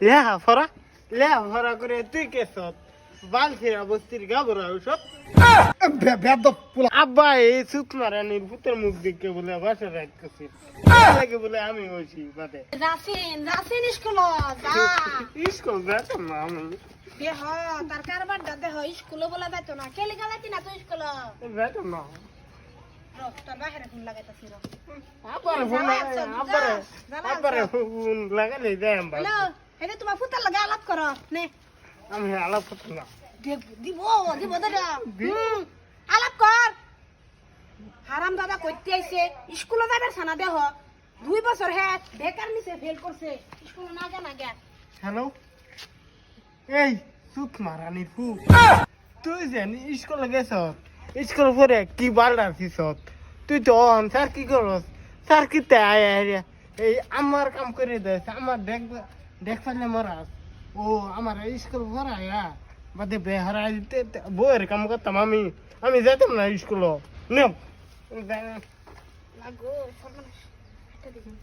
লেহা ফরা লেহা ফরা করে তুই কেসত বালছিরা বস্তির গাবরা ওসব আব্বা এই সুত মারানির ভূতের মুখ দেখে বলে বাসা রাখ করছি। লাগে বলে আমি হয়েছি বাদে। যাসিন যাসিন স্কুল যা। স্কুল যেতাম না আমি। দেহ তার কারবার দা দেহ স্কুলে বলা না। কেলি গালাতি না তুই স্কুল যেতাম না। বাহিরে ফোন লাগালে হ্যালো? এটা তোমার ফুতার লাগে আলাপ করো নে? আমি আলাপ করতাম না। দিব দিব দাদা আলাপ কর হারাম দাদা কইতে আইছে স্কুলে যাবার সানা দেহ দুই বছর হ্যাঁ বেকার নিছে ফেল করছে স্কুলে না জানা গে হ্যালো এই সুত মারানির ফু তুই যেন স্কুলে গেছ। স্কুল পরে কি বালটা আছিস তুই তো অন স্যার কি করস স্যার কি তাই এই আমার কাম করে দেস আমার দেখ দেখ পারলে মরাস ও আমার স্কুল ভরায়া বাদে বেহারা দিতে বইয়ের কাম করতাম আমি। আমি যেতাম না স্কুল। দেখুন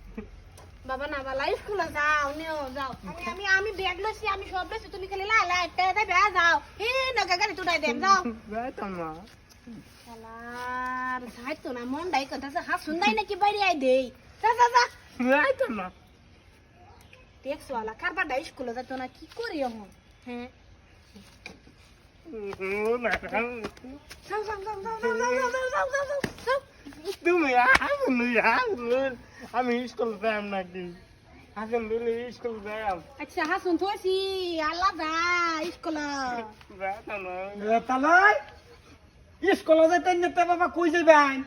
বাবা না বালা স্কুলে যাও নিও যাও। আমি আমি আমি ব্যাগ লইছি আমি সব লইছি। তুমি খালি লাই লাই তে দে বে যাও। হি নগা গাড়ি তুটাই দেন যাও। যাইতাম না। শালার যাইতো না মন ডাই কথা হা শুনদাই নাকি বাইরে আই দেই। যা যা যা। যাইতাম না। ট্যাক্স ওয়ালা কারবারটা স্কুলে যেত না কি করি এখন হ্যাঁ তুমি আমি স্কুল যাই নাকি হাসুন দিলে স্কুল যাই আচ্ছা হাসুন থোসি আল্লাহ যা স্কুল স্কুল যাইতে নিতে বাবা কই যাবেন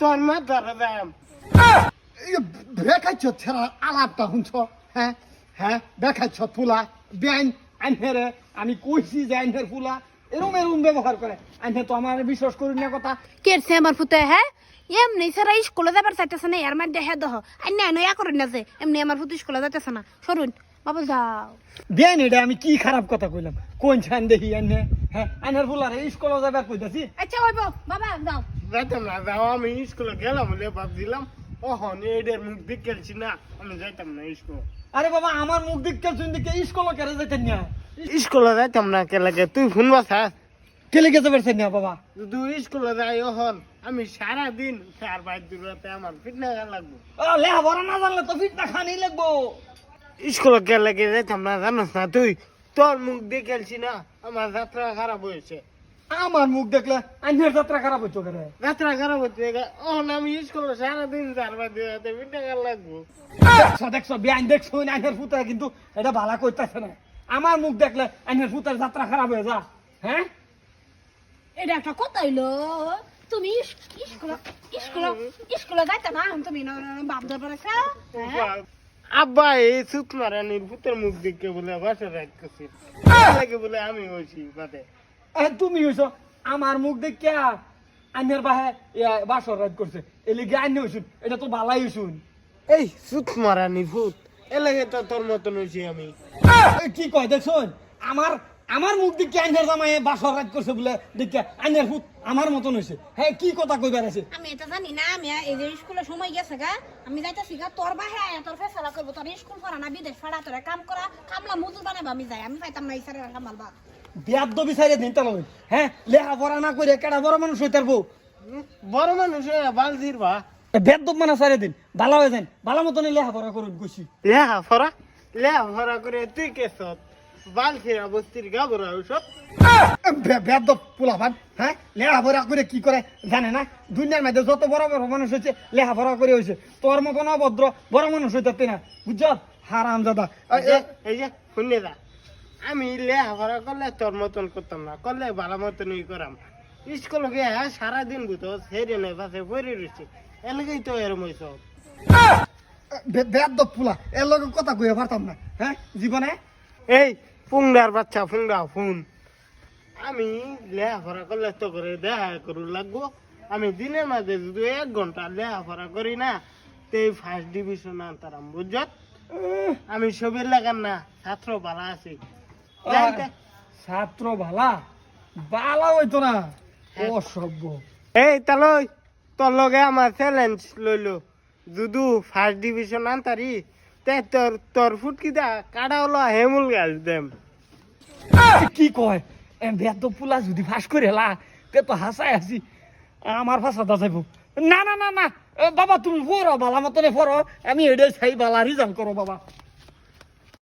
তোর মা ধরে যাম ভেকাইছ ছেড়া আলাপটা শুনছ হ্যাঁ হ্যাঁ বেখাইছ ফুলা বেআইন আইনের আমি কইছি যে আইনের ফুলা এরম এরম ব্যবহার করে। আইনে তো আমার বিশ্বাস করি না কথা। কেরছে আমার ফুতে হ্যাঁ এমনি সারা স্কুলে যাবার চাইতেছে না এর মধ্যে হে দহ। আর না নয়া করেন না যে এমনি আমার ফুতে স্কুলে যাইতেছে না। সরুন বাবা যাও। বেআইন এটা আমি কি খারাপ কথা কইলাম? কোন ছান দেখি আইনে হ্যাঁ আইনের ফুলারে স্কুলে যাবার কইতাছি? আচ্ছা হইব বাবা যাও। যাইতাম না যাও আমি স্কুলে গেলাম বলে ভাবছিলাম ওহন এদের মুখ গেলছি না আমি যাইতাম না স্কুল। আরে বাবা আমার মুখ দিককে শুন দিকে স্কুলে কেড়ে যাইতেন না? স্কুলে যাইতাম না কে লাগে? তুই ফোন বাসাস কেলে গেছে পারছেন না বাবা? তুই স্কুলে যাই ওহন। আমি সারা দিন চার বাইর দূরতে আমার ফিটনেস লাগবো। লেহা বড় না জানলে তো ফিটনা খানি লাগবো। স্কুলে কে লাগে যাইতাম না জানোস না তুই? তোর মুখ দিয়ে গেলছি না আমার যাত্রা খারাপ হয়েছে। আমার মুখ দেখলে আইনের যাত্রা খারাপ হইতো করে যাত্রা খারাপ হচ্ছে ওহন আমি স্কুলে সারাদিন চার বাইর দূরতে লাগবো। দেখছ দেখছ বেআইন দেখছ আইনের ফুতা কিন্তু এটা ভালা করতেছে না। আমার মুখ দেখলে আইনের ফুতার যাত্রা খারাপ হয়ে যা হ্যাঁ? এটা একটা কথা হইল তুমি স্কুলে যাইতে না তুমি বাপ ধর পড়েছে আব্বা এই সুত মারানির ভূতের মুখ দেখে বলে বাসা রাখ করছি। লাগে বলে আমি হয়েছি বাদে। তুমি হইছো আমার মুখ দেখে আইনের বাহে বাসর রাত করছে। এলিগে আইন হইছুন এটা তো ভালাই হইছুন। এই সুত মারানির ভূত এলাকে তো তোর মতন হয়েছি আমি। কি কয় দেখছুন? আমার আমার মুখ দেখে আইনের জামাই বাসর রাত করছে বলে দেখে আইনের ফুট আমার মতন হইছে। হ্যাঁ কি কথা কইবার আছে? আমি এটা জানি না আমি এই যে স্কুলে সময় গেছে গা আমি যাইতেছি গা তোর বাহে আয়া তোর ফেসলা করব তোর স্কুল পড়া না বিদেশ পড়া তোর কাম করা কামলা মজুর বানাবো আমি যাই আমি পাইতাম না ইসারে কামালবা বিয়াদ্দ বিচারে দিন তালা হ্যাঁ লেহা পড়া না করে কেডা বড় মানুষ হইতার বউ বড় মানুষ বাল দিরবা বেদ্য মানে সারে দিন ভালো হয়ে যান ভালো মতন লেহা পড়া করুন গুছি লেহা ফরা লেহা ফরা করে তুই বস্তির গাবরা ওসব পোলাভান হ্যাঁ লেহা পড়া করে কি করে জানে না? দুনিয়ার মধ্যে যত বড় বড় মানুষ হয়েছে লেহা পড়া করে হয়েছে। তোর মতন অভদ্র বড় মানুষ হইতে না বুঝছ? হারাম দাদা এই যে- শুনে যা। আমি ফরা করলে তোর মতন করতাম না করলে ভালো মতনই করাম। স্কুল গিয়ে সারাদিন বুঝো সেরে নেই পাশে পড়ে রয়েছে এলাকাই তো এরম হয়েছ বেদ্য পোলা এর লগে কথা কইয়া পারতাম না হ্যাঁ জীবনে? এই ফুংডার বাচ্চা ফুংডা ফোন। আমি লেখাপড়া করলে তো করে দেখা করু লাগবো। আমি দিনের মাঝে যদি এক ঘণ্টা লেখাপড়া করি না তে ফার্স্ট ডিভিশন আনতারাম বুঝত আমি ছবির লাগান না ছাত্র ভালো আছি। ছাত্র ভালা বালা হইতো না। অসভ্য। এই তালই তোর লগে আমার চ্যালেঞ্জ লইলো। যদু ফার্স্ট ডিভিশন আনতারি তে তোর তোর ফুটকিটা কাটা হলো হেমুল গাছ দেম। কি কয়? এ বেদ পোলা যদি ফাঁস করে হেলা তে তো হাসাই আছি আমার ভাষা দা যাইব। না না না না এ বাবা তুমি পড়ো বালা মতনে পড়ো। আমি এটাই চাই বালা রিজাল্ট করো বাবা।